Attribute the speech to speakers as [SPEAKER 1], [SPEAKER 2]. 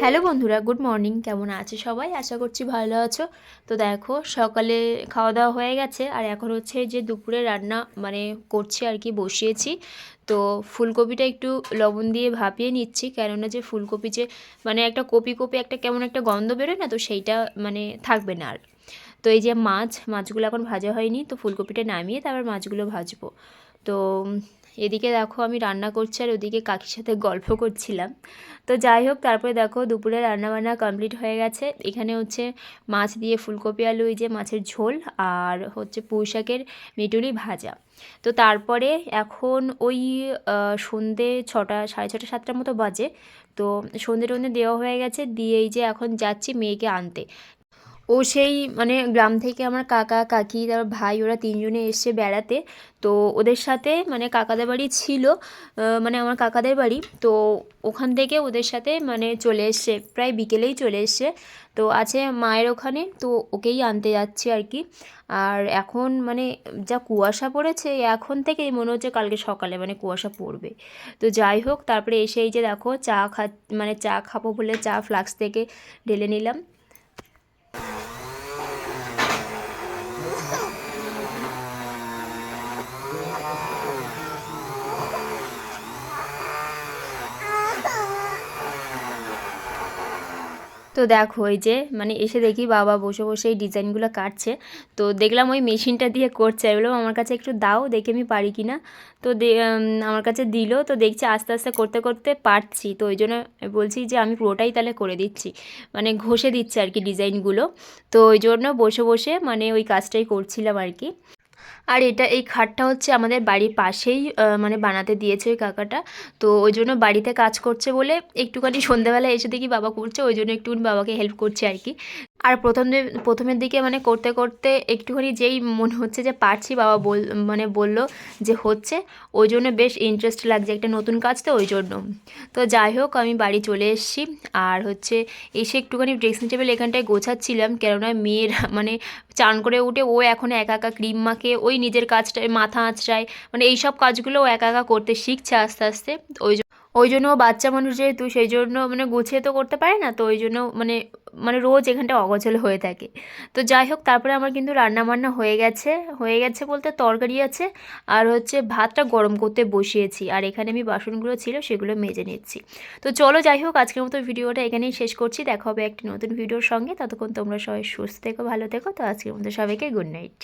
[SPEAKER 1] Hello বন্ধুরা, good morning. কেমন আছে সবাই? আশা করছি ভালো আছো। তো দেখো, সকালে খাওয়া দাওয়া হয়ে গেছে, আর এখন হচ্ছে যে দুপুরে রান্না মানে করছি আর কি, বসিয়েছি। তো ফুলকপিটা একটু লবণ দিয়ে ভাপিয়ে নিচ্ছি, কেননা যে ফুলকপি যে মানে একটা কপি কপি একটা কেমন একটা গন্ধ বেরোয় না, তো সেইটা মানে থাকবে না আর। তো এই যে মাছ, মাছগুলো এখন ভাজা হয়নি, তো ফুলকপিটা নামিয়ে তারপর মাছগুলো ভাজবো। তো এদিকে দেখো আমি রান্না করছি আর ওদিকে কাকির সাথে গল্প করছিলাম। তো যাই হোক, তারপরে দেখো দুপুরে রান্নাবান্না কমপ্লিট হয়ে গেছে। এখানে হচ্ছে মাছ দিয়ে ফুলকপি আলু যে মাছের ঝোল আর হচ্ছে পুঁই শাকের মিটুলি ভাজা। তো তারপরে এখন ওই সন্ধে ছটা, সাড়ে ছটা, সাতটার মতো বাজে। তো সন্ধে টন্ধে দেওয়া হয়ে গেছে, দিয়ে এই যে এখন যাচ্ছি মেয়েকে আনতে। ও সেই মানে গ্রাম থেকে আমার কাকা, কাকি তারপর ভাই ওরা তিনজনে এসছে বেড়াতে। তো ওদের সাথে মানে কাকাদের বাড়ি ছিল মানে আমার কাকাদের বাড়ি। তো ওখান থেকে ওদের সাথে মানে চলে এসছে প্রায় বিকেলেই চলে এসছে তো আছে মায়ের ওখানে। তো ওকেই আনতে যাচ্ছি আর কি। আর এখন মানে যা কুয়াশা পড়েছে, এখন থেকেই মনে হচ্ছে কালকে সকালে মানে কুয়াশা পড়বে। তো যাই হোক, তারপরে এসে এই যে দেখো চা খা মানে চা খাব বলে চা ফ্লাক্স থেকে ঢেলে নিলাম। তো দেখো ওই যে মানে এসে দেখি বাবা বসে বসে এই ডিজাইনগুলো কাটছে। তো দেখলাম ওই মেশিনটা দিয়ে করছে। এগুলো আমার কাছে একটু দাও, দেখে আমি পারি কি না তো আমার কাছে দিল। তো দেখছি আস্তে আস্তে করতে করতে পারছি। তো ওই জন্য বলছি যে আমি পুরোটাই তাহলে করে দিচ্ছি। মানে ঘষে দিচ্ছে আর কি ডিজাইনগুলো। তো ওই জন্য বসে বসে মানে ওই কাজটাই করছিলাম আর কি। আর এটা, এই খাটটা হচ্ছে আমাদের বাড়ির পাশেই মানে বানাতে দিয়েছে ওই কাকাটা। তো ওই জন্য বাড়িতে কাজ করছে বলে একটুখানি সন্ধ্যাবেলা এসে দেখি বাবা করছে, ওই জন্য একটুখানি বাবাকে হেল্প করছে আর কি। আর প্রথম প্রথমের দিকে মানে করতে করতে একটুখানি যেই মনে হচ্ছে যে পারছি, বাবা বল মানে বলল যে হচ্ছে, ওই জন্য বেশ ইন্টারেস্ট লাগছে একটা নতুন কাজ তো, ওই জন্য। তো যাই হোক, আমি বাড়ি চলে এসেছি। আর হচ্ছে এসে একটুখানি ড্রেসিং টেবিল এখানটায় গোছাচ্ছিলাম, কেননা মেয়ের মানে চান করে উঠে ও এখন একা একা ক্রিম মাখে, ওই নিজের কাজটায়, মাথা আঁচড়ায় মানে এইসব কাজগুলো ও একা একা করতে শিখছে আস্তে আস্তে, ওই ওই জন্য বাচ্চা মানুষ যেহেতু সেই জন্য মানে গুছিয়ে তো করতে পারে না, তো ওই জন্য মানে মানে রোজ এখানটা অগোছল হয়ে থাকে। তো যাই হোক, তারপরে আমার কিন্তু রান্না বান্না হয়ে গেছে। হয়ে গেছে বলতে তরকারি আছে, আর হচ্ছে ভাতটা গরম করতে বসিয়েছি, আর এখানে আমি বাসনগুলো ছিল সেগুলো মেজে নিচ্ছি। তো চলো যাই হোক, আজকের মতো ভিডিওটা এখানেই শেষ করছি। দেখা হবে একটি নতুন ভিডিওর সঙ্গে, ততক্ষণ তোমরা সবাই সুস্থ থেকো, ভালো থেকো, তো আজকের মতো সবাইকে গুড নাইট।